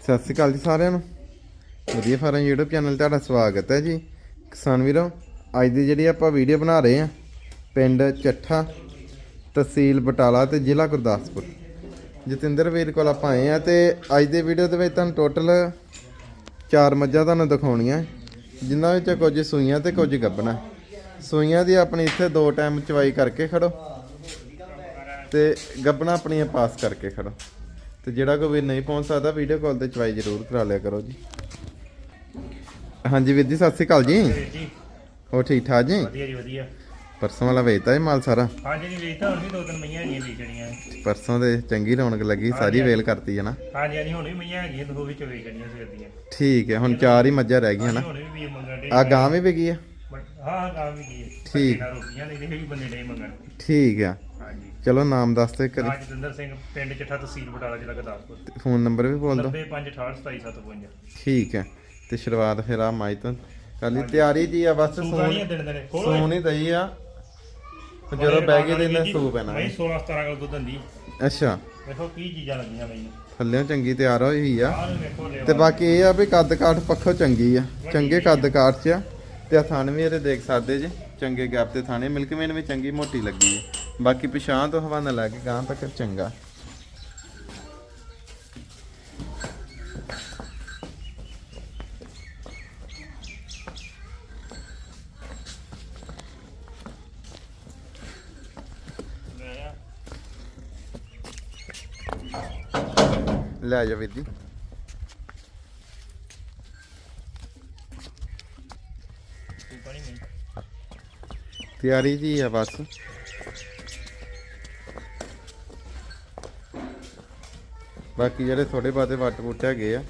ਸਤਿ ਸ਼੍ਰੀ ਅਕਾਲ ਜੀ ਸਾਰਿਆਂ ਨੂੰ। ਵਧੀਆ ਫਾਰਮ YouTube ਚੈਨਲ ਤੁਹਾਡਾ ਸਵਾਗਤ ਹੈ ਜੀ। ਕਿਸਾਨ ਵੀਰੋ, ਅੱਜ ਦੀ ਜਿਹੜੀ ਆਪਾਂ ਵੀਡੀਓ ਬਣਾ ਰਹੇ ਆ ਪਿੰਡ ਚੱਠਾ ਤਹਿਸੀਲ ਬਟਾਲਾ ਤੇ ਜ਼ਿਲ੍ਹਾ ਗੁਰਦਾਸਪੁਰ। ਜਤਿੰਦਰ ਵੀਰ ਕੋਲ ਆਪਾਂ ਆਏ ਆ ਤੇ ਅੱਜ ਦੇ ਵੀਡੀਓ ਦੇ ਵਿੱਚ ਤੁਹਾਨੂੰ ਟੋਟਲ ਚਾਰ ਮੱਝਾਂ ਤੁਹਾਨੂੰ ਦਿਖਾਉਣੀਆਂ। ਜਿਨ੍ਹਾਂ ਵਿੱਚ ਕੁਝ ਸੂਈਆਂ ਤੇ ਕੁਝ ਗੱਬਣਾ ਸੂਈਆਂ ਦੀ ਆਪਣੀ ਇੱਥੇ ਦੋ ਟਾਈਮ ਚਵਾਈ ਕਰਕੇ ਖੜੋ ਤੇ ਗੱਬਣਾ ਆਪਣੀਆਂ ਪਾਸ ਕਰਕੇ ਖੜੋ। ਤੇ ਜਿਹੜਾ ਕੋਈ ਵੀਰ ਨਹੀਂ ਪਹੁੰਚ ਸਕਦਾ ਵੀਡੀਓ ਕਾਲ ਤੇ ਚਵਾਈ ਜ਼ਰੂਰ ਕਰਾ ਲਿਆ ਕਰੋ ਜੀ। ਹਾਂਜੀ ਵੀਰ ਜੀ ਸਤਿ ਸ਼੍ਰੀ ਅਕਾਲ ਜੀ। ਜੀ। ਹੋ ਠੀਕ ਠਾਕ ਜੀ? ਵਧੀਆ ਜੀ ਵਧੀਆ। ਪਰਸੋਂ ਵਾਲਾ ਵੇਚਤਾ ਇਹ ਮਾਲ ਸਾਰਾ? ਹਾਂਜੀ ਜੀ ਵੇਚਤਾ ਹੁਣ ਵੀ ਦੋ ਤਿੰਨ ਮਈਆਂ ਹੈਗੀਆਂ ਵੇਚਣੀਆਂ। ਪਰਸੋਂ ਦੇ ਚੰਗੀ ਰੌਣਕ ਲੱਗੀ ਸਾਰੀ ਵੇਲ ਕਰਤੀ ਹੈ ਨਾ? ਹਾਂਜੀ ਹਾਂਜੀ ਹੁਣ ਵੀ ਮਈਆਂ ਹੈਗੀਆਂ ਦੋ ਵਿੱਚੋਂ ਵੇਚਣੀਆਂ ਸਵੇਰ ਦੀਆਂ ਠੀਕ ਹੈ ਹੁਣ ਚਾਰ ਹੀ ਮੱਝਾਂ ਰਹਿ ਗਈਆਂ ਨਾ। ਹੁਣ ਵੀ ਵੀ ਮੰਗਣ ਦੇ ਆ ਗਾਂ ਵੀ ਵਿਕੀ ਆ? ਹਾਂ ਹਾਂ ਗਾਂ ਵੀ ਕੀ ਹੈ। ਠੀਕ। ਨਾਲ ਰੋਟੀਆਂ ਨਹੀਂ ਵੀ ਬੰਦੇ ਨਹੀਂ ਮੰਗਣ। ਠੀਕ ਆ। ਹਾਂਜੀ। ਚਲੋ ਨਾਮ ਦੱਸ ਤੇ ਕਰੀ ਹਾਂ ਜਤਿੰਦਰ ਸਿੰਘ ਪਿੰਡ ਚੱਠਾ ਤਹਿਸੀਲ ਬਟਾਲਾ ਜ਼ਿਲ੍ਹਾ ਗੁਰਦਾਸਪੁਰ। ਫੋਨ ਨੰਬਰ ਵੀ ਬੋਲ ਦਿਓ। 9568277755 ਠੀਕ ਹੈ ਤੇ ਸ਼ੁਰੂਆਤ ਫਿਰ ਆ ਮਾਈ ਤੋਂ ਕਰ ਲਈ। ਤਿਆਰੀ ਜੀ ਆ ਬਸ ਸੂਗਾ ਨਹੀਂ ਸੋਨ ਦਿਨ ਦਿਨ ਖੋਲੋ ਸੋਨ ਹੀ ਦਈ ਆ। ਜਦੋਂ ਬਹਿ ਗਏ ਤੇ ਇਹਨੇ ਸੂ ਪੈਣਾ ਮੈਂ 16 17 ਕਿਲੋ ਦੁੱਧ ਦਿੰਦੀ। ਅੱਛਾ। ਵੇਖੋ ਕੀ ਚੀਜ਼ਾਂ ਲੱਗੀਆਂ ਮੈਨੂੰ ਥੱਲਿਓਂ ਚੰਗੀ ਤਿਆਰ ਹੋਈ ਹੋਈ ਆ। ਆਹ ਨੂੰ ਵੇਖੋ ਲਿਓ ਤੇ ਬਾਕੀ ਇਹ ਆ ਵੀ ਕੱਦ ਕਾਠ ਪੱਖੋਂ ਚੰਗੀ ਆ। ਚੰਗੇ ਕੱਦ ਕਾਠ ਚ ਆ। ਤੇ ਆ ਇਹਦੇ ਦੇਖ ਸਕਦੇ ਜੇ, ਚੰਗੇ ਗੈਪ ਤੇ ਥਾਣੇ, ਮਿਲਕਮੇਨ ਵੀ ਚੰਗੀ ਮੋਟੀ ਲੱਗੀ ਹੈ। ਬਾਕੀ ਪਿਛਾਂ ਤੋਂ ਹਵਾਨਾ ਲੈ ਕੇ ਗਾਂ ਤੱਕ ਚੰਗਾ। ਲੈ ਜਾ ਵੀਰ ਜੀ। ਤਿਆਰੀ ਜੀ ਆ ਬਸ। ਬਾਕੀ ਜਿਹੜੇ ਥੋੜੇ ਬਾਤੇ ਵੱਟ ਬੂਟੇ ਹੈਗੇ ਆ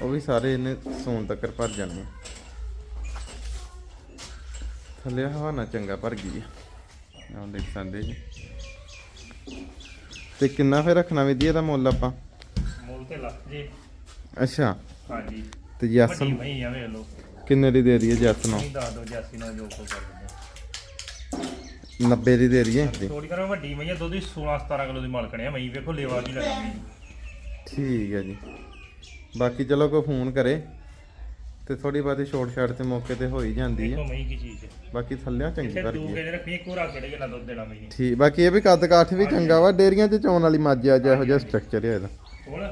ਉਹ ਵੀ ਸਾਰੇ ਇਹਨੇ ਸੌਣ ਤੱਕ ਭਰ ਜਾਣੇ। ਥੱਲੇ ਹਵਾਨਾ ਚੰਗਾ ਭਰ ਗਈ ਆ। ਆਹ ਦੇਖ ਸਕਦੇ ਜੀ। ਤੇ ਕਿੰਨਾ ਫੇਰ ਰੱਖਣਾ ਵੀ ਦੀ ਇਹਦਾ ਮੁੱਲ ਆਪਾਂ? ਮੁੱਲ ਤੇ ਲੱਖ ਜੀ। ਅੱਛਾ। ਹਾਂਜੀ। ਤੇ ਵੱਡੀ ਜੈਸਨ ਮਈ ਆ ਵੇਖ ਲਓ। ਕਿੰਨੇ ਦੀ ਦੇ ਦਈਏ ਜੈਸ ਨੂੰ? ਨਹੀਂ ਦੱਸ ਦੋ ਜੈਸੀ ਨਾਲ ਜੋ ਕੋ ਕਰ ਦਿੰਦੇ 90 ਦੀ ਦੇ ਦਈਏ ਦੀ ਥੋੜੀ ਕਰੋ ਵੱਡੀ ਮਈ ਆ ਦੁੱਧ ਦੀ 16 17 ਕਿਲੋ ਦੀ ਮਾਲਕਣੇ ਆ ਮਈ ਵੇਖੋ ਲੇਵਾ ਦੀ ਲੱਗੀ। ਠੀਕ ਹੈ ਜੀ। ਬਾਕੀ ਚਲੋ ਕੋਈ ਫੋਨ ਕਰੇ ਤੇ ਥੋੜੀ ਬਾਤੀ ਛੋਟ ਛਾਟ ਤੇ ਮੌਕੇ ਤੇ ਹੋ ਹੀ ਜਾਂਦੀ ਹੈ ਮਈ ਕੀ ਚੀਜ਼ ਹੈ ਬਾਕੀ ਥੱਲਿਆਂ ਚੰਗੀ ਹੈ। ਕਹਿੰਦੇ ਰੱਖਣੀ ਇੱਕ ਹੋਰ ਆ ਕਿਹੜੇ ਗੱਲਾਂ ਦੁੱਧ ਦੇਣਾ ਮਈ। ਠੀਕ ਬਾਕੀ ਇਹ ਵੀ ਕੱਦ ਕਾਠ ਵੀ ਚੰਗਾ ਵਾ ਡੇਰੀਆਂ 'ਚ ਚੌਣ ਵਾਲੀ ਮੱਝ ਆ ਜਿਹੋ ਜਿਹਾ ਸਟਰਕਚਰ ਹੈ ਇਹਦਾ। ਹੁਣ ਆ।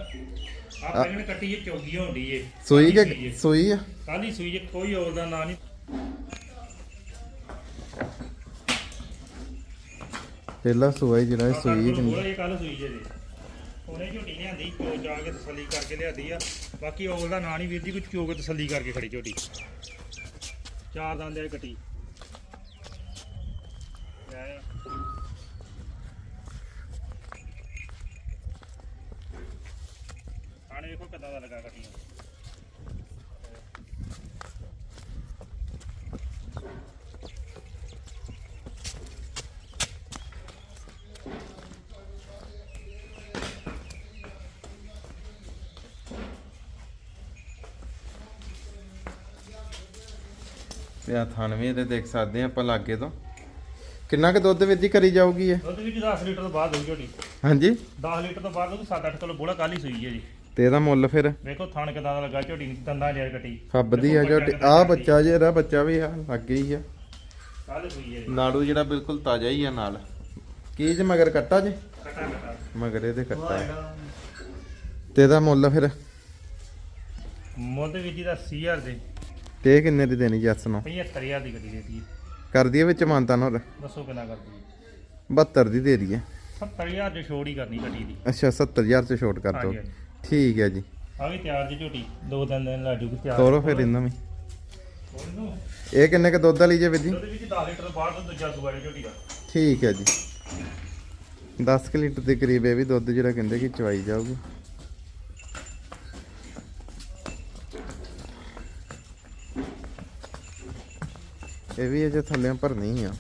ਪਹਿਲਾਂ ਕੱਟੀ ਇਹ ਚੌਗੀ ਹੁੰਦੀ ਏ। ਸੂਈ ਕਿ ਸੂਈ ਆ? ਕਾਲੀ ਸੂਈ ਜੇ ਕੋਈ ਹੋਰ ਦਾ ਨਾਂ ਨਹੀਂ। ਪਹਿਲਾ ਸੂਆ ਹੀ ਜਿਹੜਾ ਇਹ ਸੂਈ ਕਿ ਉਹ ਇਹ ਕੱਲ ਸੂਈ ਜੇ ਦੀ ਉਹਨੇ ਝੋਟੀ ਲਿਆਂਦੀ ਚੋ ਜਾ ਕੇ ਤਸੱਲੀ ਕਰਕੇ ਲਿਆਦੀ ਆ। ਬਾਕੀ ਔਲ ਦਾ ਨਾਂ ਨਹੀਂ ਵੀਰ ਜੀ, ਕੋਈ ਚੋ ਕੇ ਤਸੱਲੀ ਕਰਕੇ ਖੜੀ ਝੋਟੀ। ਚਾਰ ਦੰਦ ਆ ਕੱਟੀ। ਲੈ। ਆਣੇ ਵੇਖੋ ਕਿੱਦਾਂ ਦਾ ਲੱਗਾ ਕੱਟੀ ਤੇ ਆ ਥਣ ਵੀ ਇਹਦੇ ਦੇਖ ਸਕਦੇ ਆ ਆਪਾਂ ਲਾਗੇ ਤੋਂ। ਕਿੰਨਾ ਕੁ ਦੁੱਧ ਵਿੱਚ ਹੀ ਕਰੀ ਜਾਊਗੀ ਇਹ? ਦੁੱਧ ਵਿੱਚ 10 ਲੀਟਰ ਤੋਂ ਬਾਅਦ ਹੋਈ ਝੋਟੀ ਹਾਂਜੀ। 10 ਲੀਟਰ ਤੋਂ ਬਾਅਦ ਉਹ 7-8 ਕਿਲੋ ਬੋਲਾ ਕੱਲ ਹੀ ਸੂਈ ਹੈ ਜੀ। ਤੇ ਇਹਦਾ ਮੁੱਲ ਫਿਰ? ਵੇਖੋ ਥਣ ਕਿਦਾਂ ਦਾ ਲੱਗਾ ਝੋਟੀ ਨੂੰ ਦੰਦਾਂ ਜਿਹਾ ਕੱਟੀ। ਫੱਬਦੀ ਆ ਜੋ ਆ ਬੱਚਾ ਜਿਹੜਾ ਬੱਚਾ ਵੀ ਆ ਲੱਗੇ ਹੀ ਆ। ਕੱਲ ਸੂਈ ਹੈ ਜੀ। ਨਾੜੂ ਜਿਹੜਾ ਬਿਲਕੁਲ ਤਾਜ਼ਾ ਹੀ ਆ ਨਾਲ। ਕੀ ਜੇ ਮਗਰ ਕੱਟਾ ਜੇ? ਕਟਾ ਕਟਾ। ਮਗਰ ਇਹਦੇ ਕੱਟਾ। ਤੇ ਇਹਦਾ ਮੁੱਲ ਫਿਰ? ਮੁੱਲ ਦੇ ਵਿੱਚ ਇਹਦਾ 80000 ਦੇ। ਤੇ ਇਹ ਕਿੰਨੇ ਦੀ ਦੇਣੀ ਜੱਸ ਨੂੰ? 75000 ਦੀ ਗੱਡੀ ਦੇਤੀ ਕਰ ਦਈਏ ਵਿੱਚ ਮਾਨਤਾ ਨੂੰ ਦੱਸੋ ਕਿੰਨਾ ਕਰਦੀ 72 ਦੀ ਦੇ ਦਈਏ। 70000 ਦੀ ਛੋੜ ਹੀ ਕਰਨੀ ਗੱਡੀ ਦੀ। ਅੱਛਾ 70000 ਚ ਛੋਟ ਕਰ ਦੋ। ਹਾਂਜੀ, ਹਾਂਜੀ। ਠੀਕ ਹੈ ਜੀ। ਆ ਵੀ ਤਿਆਰ ਜੀ ਝੋਟੀ। ਦੋ ਤਿੰਨ ਦਿਨ ਲਾ ਜੂਗੀ ਤਿਆਰ। ਤੋਰੋ ਫਿਰ ਇਹਨਾਂ ਵੀ ਇਹ ਕਿੰਨੇ ਕ ਦੁੱਧ ਵਾਲੀ ਜੇ ਵੀਰ ਜੀ? ਦੁੱਧ ਵਿੱਚ 10 ਲੀਟਰ ਬਾਅਦ ਤੋਂ ਦੂਜਾ ਹੈ ਝੋਟੀ ਦਾ। ਠੀਕ ਹੈ ਜੀ। 10 ਕੁ ਲੀਟਰ ਦੇ ਕਰੀਬ ਇਹ ਵੀ ਦੁੱਧ ਜਿਹੜਾ ਕਹਿੰਦੇ ਕਿ ਚਵਾਈ ਜਾਊਗੀ। ਇਹ ਵੀ ਅਜੇ ਥੱਲੇ ਭਰਨੀ ਆ।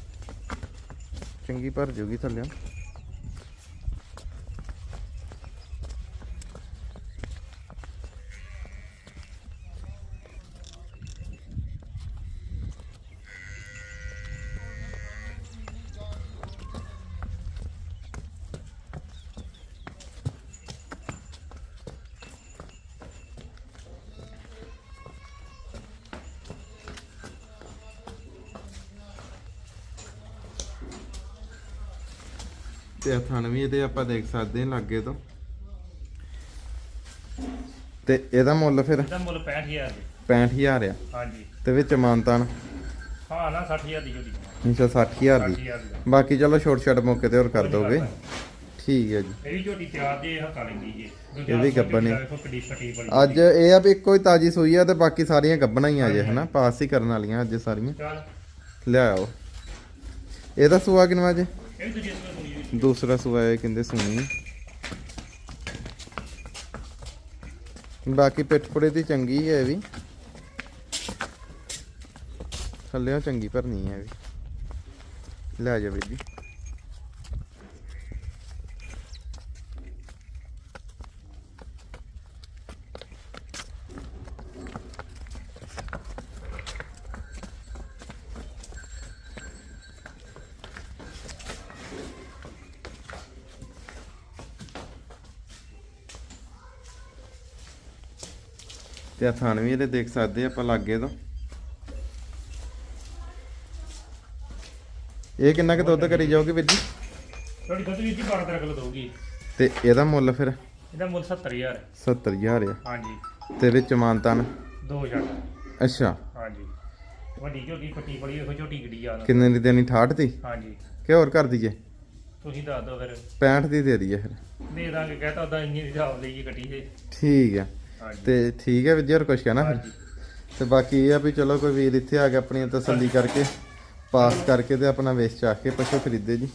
ਚੰਗੀ ਭਰ ਜੂਗੀ ਥੱਲੇ ਤੇ ਥਣ ਵੀ ਇਹਦੇ ਆਪਾਂ ਦੇਖ ਸਕਦੇ ਹਾਂ ਲਾਗੇ ਤੋਂ। ਤੇ ਇਹਦਾ ਮੁੱਲ ਫਿਰ? ਇਹਦਾ ਮੁੱਲ 65000 ਦੇ 65000 ਆ। ਹਾਂਜੀ। ਤੇ ਵਿੱਚ ਮਾਨਤਾਨ? ਹਾਂ ਨਾ 60000 ਦੀ ਝੋਟੀ ਇੰਸ਼ਾ 60000 ਦੀ। 60000 ਦੀ। ਬਾਕੀ ਚਲੋ ਛੋਟ ਛੋਟ ਮੌਕੇ ਤੇ ਹੋਰ ਕਰ ਦੋਗੇ। ਠੀਕ ਹੈ ਜੀ। ਇਹ ਵੀ ਝੋਟੀ ਤਿਆਰ ਦੇ ਹੱਥਾਂ ਲੈਂਦੀ ਜੀ। ਇਹ ਵੀ ਬੜੀ ਅੱਜ ਇਹ ਆ ਵੀ ਇੱਕੋ ਹੀ ਤਾਜੀ ਸੂਈ ਆ ਤੇ ਬਾਕੀ ਸਾਰੀਆਂ ਗੱਬਣਾ ਹੀ ਆ ਜੇ ਹਨਾ? ਪਾਸ ਹੀ ਕਰਨ ਵਾਲੀਆਂ ਅੱਜ ਸਾਰੀਆਂ। ਚੱਲ। ਲਿਆਓ ਇਹਦਾ ਸੂਆ ਕਿੰਨਾ ਜੇ? ਇਹ ਦੂਜੀ ਜੀ ਦੂਸਰਾ ਸੂਆ ਕਹਿੰਦੇ ਸੁਣੀ। ਬਾਕੀ ਪਿੱਠ ਪੁੜੇ ਦੀ ਚੰਗੀ ਹੈ ਵੀ। ਥੱਲੇੋਂ ਚੰਗੀ ਭਰਨੀ ਹੈ ਵੀ। ਲੈ ਜਾ। ਬੀਬੀ ਤੇ ਆ ਥਣ ਵੀ ਇਹਦੇ ਦੇਖ ਸਕਦੇ ਆਪਾਂ ਲਾਗੇ ਤੋਂ। ਇਹ ਕਿੰਨਾ ਕੁ ਦੁੱਧ ਕਰੀ ਜਾਓਗੇ ਵੀਰ ਜੀ? ਝੋਟੀ ਦੁੱਧ ਵੀ ਜੀ 12 13 ਕਿਲੋ ਦਊਗੀ। ਤੇ ਇਹਦਾ ਮੁੱਲ ਫਿਰ? ਇਹਦਾ ਮੁੱਲ 70000 ਹੈ 70000 ਆ। ਹਾਂਜੀ। ਤੇ ਵਿੱਚ ਮਾਨਤਨ? ਦੋ ਛੱਡ ਅੱਛਾ। ਹਾਂਜੀ। ਵੱਡੀ ਝੋਟੀ ਪੱਟੀ ਬੜੀ ਦੇਖੋ ਝੋਟੀ ਕਿੱਡੀ ਆ ਕਿੰਨੇ ਦੀ ਦੇਣੀ? 68 ਦੀ? ਹਾਂਜੀ। ਕਿ ਹੋਰ ਕਰ ਦਈਏ? ਤੁਸੀਂ ਦੱਸ ਦਿਓ ਫਿਰ। 65 ਦੀ ਦੇ ਦਈਏ ਫਿਰ। ਦੇ ਦਾਂਗੇ ਕਹਤਾ ਉਦਾਂ ਇੰਨੀ ਦੀ ਹਿਸਾਬ ਲਈਏ ਕੱਟੀ ਤੇ ਠੀਕ ਆ। ਤੇ ਠੀਕ ਹੈ ਵੀਰ ਜੀ ਹੋਰ ਕੁਝ ਕਹਿਣਾ? ਫਿਰ ਤੇ ਬਾਕੀ ਇਹ ਆ ਵੀ ਚਲੋ ਕੋਈ ਵੀਰ ਇੱਥੇ ਆ ਕੇ ਆਪਣੀ ਤਸੱਲੀ ਕਰਕੇ ਪਾਸ ਕਰਕੇ ਤੇ ਆਪਣਾ ਵੇਚ ਚਾ ਕੇ ਪਸ਼ੂ ਖਰੀਦੇ ਜੀ।